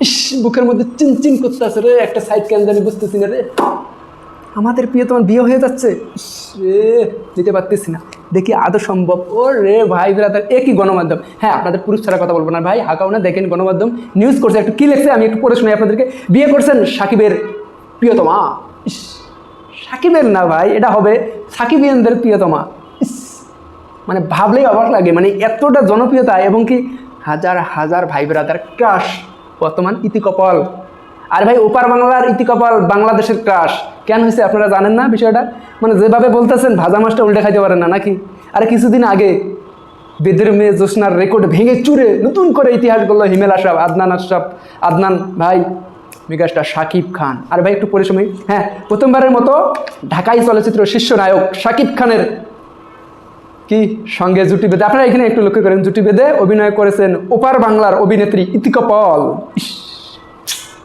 ইস, বুকের মধ্যে চিন চিন করতে রে, একটা সাইড কেন জানি বুঝতেছি না রে। আমাদের প্রিয় তোমার বিয়ে হয়ে যাচ্ছে। রে নিতে পারতেছি না। দেখি আদৌ সম্ভব। ও রে ভাই ব্রাদার একই গণমাধ্যম? হ্যাঁ আপনাদের পুরুষ ছাড়া কথা বলব না। ভাই, হাকাও না, দেখেন গণমাধ্যম। নিউজ করছে, একটু কি লেখছে, আমি একটু পড়ে শোনাই আপনাদেরকে। বিয়ে করছেন সাকিবের প্রিয়তমা। ইস, সাকিবের না ভাই, এটা হবে সাকিবিয়ানদের প্রিয়তমা। ইস মানে ভাবলেই অবাক লাগে। মানে এতটা জনপ্রিয়তা এবং কি হাজার হাজার ভাই ব্রাদার ক্রাশ বর্তমান ইতিকপাল আর ভাই, ওপার বাংলার ইতিকপাল বাংলাদেশের ক্রাশ কেন হয়েছে আপনারা জানেন না বিষয়টা? মানে যেভাবে বলতেছেন, ভাজা মাছটা উল্টে খাইতে পারেন না, নাকি? আর কিছুদিন আগে বেদের মেয়ে জোসনার রেকর্ড ভেঙে চুরে নতুন করে ইতিহাস বলল হিমেল আশরাফ, আদনান আশরাফ, আদনান ভাই, মেগাস্টার শাকিব খান। আর ভাই, একটু পরিশ্রমী। হ্যাঁ প্রথমবারের মতো ঢাকাই চলচ্চিত্র শীর্ষ নায়ক শাকিব খানের কি? সঙ্গে জুটি বেঁধে। আপনারা এখানে একটু লক্ষ্য করেন জুটি বেঁধে অভিনয় করেছেন ওপার বাংলার অভিনেত্রী ইতিকা পল। ইস,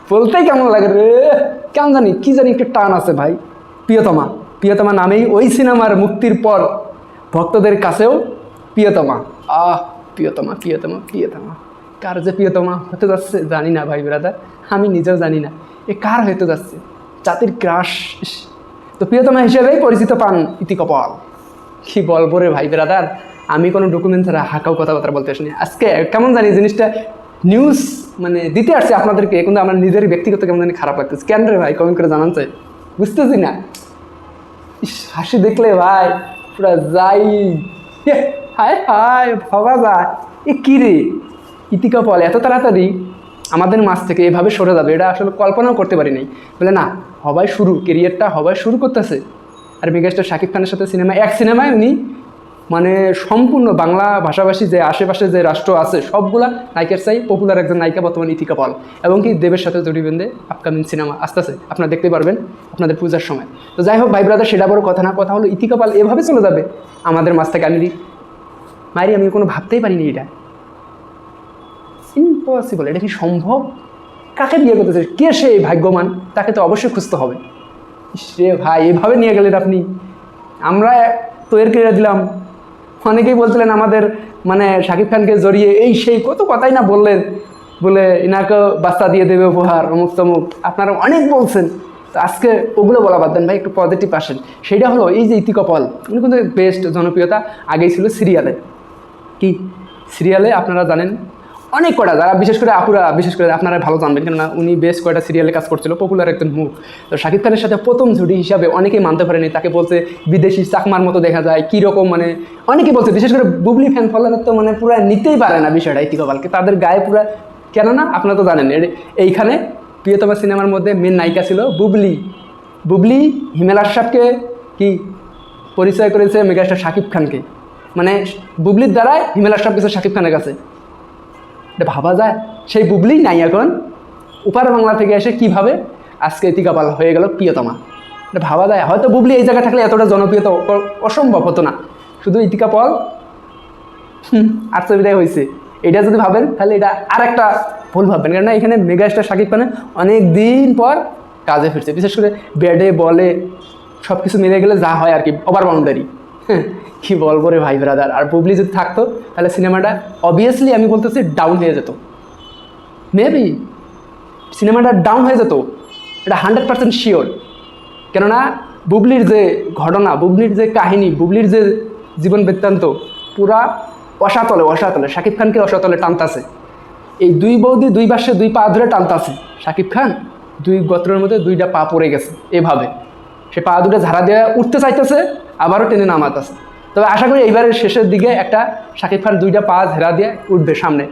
বলতেই কেমন লাগে রে? কেমন জানি কি জানি একটু টান আছে ভাই। প্রিয়তমা। প্রিয়তমা নামেই ওই সিনেমার মুক্তির পর ভক্তদের কাছেও প্রিয়তমা। আহ প্রিয়তমা প্রিয়তমা প্রিয়তমা। কার যে প্রিয়তমা? হতে যাচ্ছে জানি না ভাই ব্রাদার আমি নিজেও জানি না। এ কার হতে যাচ্ছে? জাতির ক্রাশ। তো প্রিয়তমা হিসেবেই পরিচিত পান ইতিকপাল কি বলব রে ভাই ব্রাদার আমি কোনো ডকুমেন্ট ছাড়া হাঁকাও কথাবার্তা বলতে আসিনি। আজকে কেমন জানি জিনিসটা নিউজ মানে দিতে আসছে আপনাদেরকে কিন্তু আমার নিজের ব্যক্তিগত কেমন জানি খারাপ লাগতেছে। কেন রে ভাই? কমেন্ট করে জানান চাই। বুঝতেছি না। ইস, হাসি দেখলে ভাই পুরা যাই। ইয়ে, হায় হায় ভাবা যায়। এ কী রে? ইতিকা পল এত তাড়াতাড়ি আমাদের মাছ থেকে এভাবে সরে যাবে এটা আসলে কল্পনাও করতে পারি নাই। বলে না হবাই শুরু কেরিয়ারটা হবাই শুরু করতেছে। আর মেগাস্টার শাকিব খানের সাথে সিনেমা, এক সিনেমায় উনি মানে সম্পূর্ণ বাংলা ভাষাভাষী যে আশেপাশে যে রাষ্ট্র আছে, সবগুলা নায়িকার চাই পপুলার একজন নায়িকা বর্তমানে ইতিকা পল এবং কি দেবের সাথে জড়ি বেঁধে আপকামিং সিনেমা আস্তে আস্তে আপনারা দেখতে পারবেন আপনাদের পূজার সময়। তো যাই হোক ভাই ব্রাদার সেটা বড় কথা না, কথা হলো ইতিকা পাল এভাবে চলে যাবে আমাদের মাছ থেকে। আমি মারি আমি কোনো ভাবতেই পারিনি এটা। ইম্পসিবল এটা কি সম্ভব? কাকে বিয়ে করতেছে কে সে এই ভাগ্যবান? তাকে তো অবশ্যই খুঁজতে হবে। সে ভাই, এভাবে নিয়ে গেলেন আপনি? আমরা তৈরি করে দিলাম। অনেকেই বলছিলেন আমাদের মানে শাকিব খানকে জড়িয়ে, এই সেই কত কথাই না বললেন। বলে ইনাকে বাচ্চা দিয়ে দেবে উপহার, অমুক তমুক। আপনারা অনেক বলছেন। তো আজকে ওগুলো বলা বাদ দেন ভাই, একটু পজিটিভ আসেন। সেটা হলো, এই যে ইতিকপল, উনি কিন্তু বেস্ট জনপ্রিয়তা আগেই ছিল সিরিয়ালে। কি? সিরিয়ালে আপনারা জানেন অনেক কটা, যারা বিশেষ করে আপুরা, বিশেষ করে আপনারা ভালো জানবেন, কেননা উনি বেশ কয়টা সিরিয়ালে কাজ করছিল পপুলার একজন মুখ। তো শাকিব খানের সাথে প্রথম জুটি হিসাবে অনেকেই মানতে পারেনি, তাকে বলছে বিদেশি চাকমার মতো দেখা যায়, কীরকম মানে অনেকে বলছে, বিশেষ করে বুবলি ফ্যান ফলোয়ার তো মানে পুরো নিতেই পারে না বিষয়টা ইতিকপালকে তাদের গায়ে পুরো, কেননা আপনারা তো জানেন এইখানে প্রিয়তমা সিনেমার মধ্যে মেন নায়িকা ছিল বুবলি। বুবলি হিমেল আশরাফকে কি পরিচয় করেছে মেগাস্টার শাকিব খানকে। মানে বুবলির দ্বারাই হিমেল আশরাফ গেছে শাকিব খানের কাছে। এটা ভাবা যায়। সেই বুবলি নাই এখন উপার বাংলা থেকে এসে কীভাবে আজকে ইতিকাপাল হয়ে গেল প্রিয়তমা। এটা ভাবা যায়। হয়তো বুবলি এই জায়গায় থাকলে এতটা জনপ্রিয়তা অসম্ভব হতো না। শুধু ইতিকাপল। আত্মবিদায় হয়েছে এটা যদি ভাবেন, তাহলে এটা আর একটা ভুল ভাববেন। কেননা এখানে মেগাস্টার শাকিব খানের অনেক দিন পর কাজে ফিরছে। বিশেষ করে ব্যাটে, বলে সব কিছু মিলে গেলে যা হয় আর কি, ওভার বাউন্ডারি। কি বলব রে ভাই ব্রাদার আর বুবলি যদি থাকতো, তাহলে সিনেমাটা অবভিয়াসলি আমি বলতেছি ডাউন হয়ে যেত। মেবি সিনেমাটা ডাউন হয়ে যেত, এটা হান্ড্রেড পার্সেন্ট শিওর কেননা বুবলির যে ঘটনা, বুবলির যে কাহিনী, বুবলির যে জীবন বৃত্তান্ত, পুরা অসাতলে অসাতলে, শাকিব খানকে অসাতলে টানতাছে। এই দুই বৌদি দুই পাশে দুই পা ধরে টানতাছে। শাকিব খান দুই গোত্রের মধ্যে দুইটা পা পড়ে গেছে, এভাবে। সে পা দুটো ঝাড়া দিয়ে উঠতে চাইতেছে, আবারও টেনে নামাতেছে তবে আশা করি এইবারের শেষের দিকে একটা শাকিব খান দুইটা পা ঝেড়া দিয়ে উঠবে সামনে।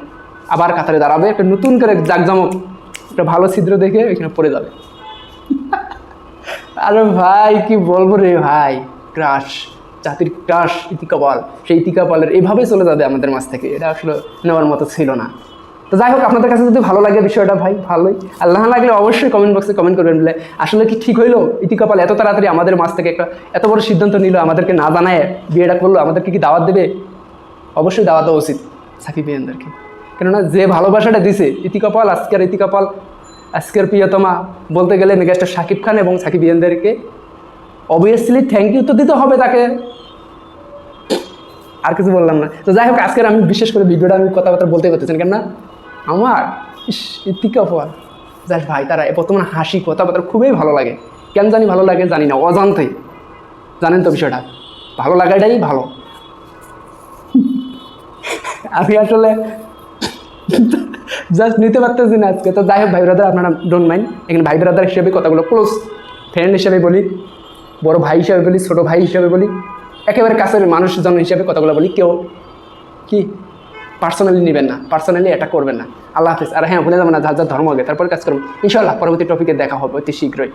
আবার কাতারে দাঁড়াবে, একটা নতুন করে জাকজমক, একটা ভালো ছিদ্র দেখে এখানে পড়ে যাবে। আরে ভাই, কি বলব রে ভাই? ক্রাশ, জাতির ক্রাশ, ইতিকাপাল। সেই ইতিকাপালের এইভাবেই চলে যাবে আমাদের মাছ থেকে। এটা আসলে নেওয়ার মতো ছিল না। তো যাই হোক, আপনাদের কাছে যদি ভালো লাগে বিষয়টা ভাই, ভালোই। আল্লাহ লাগলে অবশ্যই কমেন্ট বক্সে কমেন্ট করবেন, বলে আসলে কি ঠিক হইল? ইতিকাপাল এত তাড়াতাড়ি আমাদের মাছ থেকে একটা এত বড় সিদ্ধান্ত নিল, আমাদেরকে না জানায় বিয়েটা করল, আমাদেরকে কি দাওয়াত দেবে? অবশ্যই দাওয়া দেওয়া উচিত সাকিব বিয়ানদেরকে কেননা যে ভালোবাসাটা দিছে, ইতি কপাল, আজকের ইতি কপাল, আজকের প্রিয়তমা, বলতে গেলে মেগাস্টার সাকিব খান এবং সাকিব ইয়ানদেরকে অবভিয়াসলি থ্যাংক ইউ তো দিতে হবে তাকে। আর কিছু বললাম না। তো যাই হোক, আজকের আমি বিশেষ করে ভিডিওটা আমি কথাবার্তা বলতে পারতেছেন কেন না আমার? ইস ইতিকা অপমান যাস ভাই, তারা বর্তমানে হাসি কথাবার্তা খুবই ভালো লাগে। কেন জানি ভালো লাগে জানি না, অজান্তেই। জানেন তো বিষয়টা, ভালো লাগাটাই ভালো। আমি আসলে জাস্ট নিতে পারতেছি না আজকে। তো যাই হোক, ভাই ব্রাদার আপনারা ডোন্ট মাইন্ড এখানে ভাই ব্রাদার হিসেবে কথাগুলো ক্লোজ ফ্রেন্ড হিসেবে বলি, বড় ভাই হিসেবে বলি, ছোট ভাই হিসেবে বলি, একেবারে কাছের মানুষজন হিসেবে কথাগুলো বলি। কেউ কি? পার্সোনালি নেবেন না পার্সোনালি এটা করবেন না। আল্লাহ হাফিজ। আর হ্যাঁ ভুলে যাবেন না, যার যার ধর্ম আগে, তারপর কাজ করুন ইনশাল্লাহ পরবর্তী টপিকে দেখা হবে অতি শীঘ্রই।